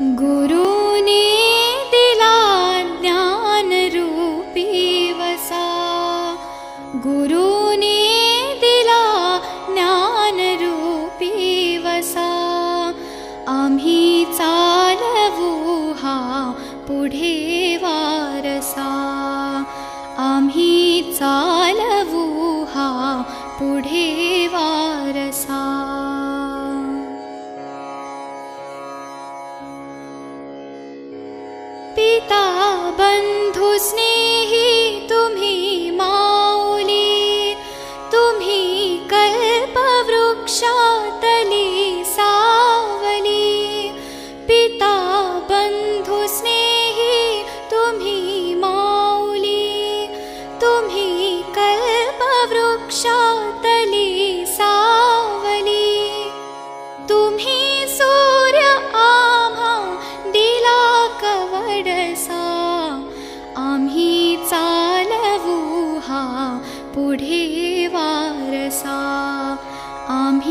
गुरुने दिला ज्ञानरूपी वसा गुरुने दिला ज्ञानरूपी वसा आम्ही चालवू हा पुढे वारसा। आम्ही चालवू हा पुढे पिता बन्धु स्नेही तुम्ही माऊली तुम्ही कल्पवृक्षातली सावली। पिता बन्धु स्नेही तुम्ही माऊली तुम्ही कल्पवृक्षातली पुढे वारसा. आम्ही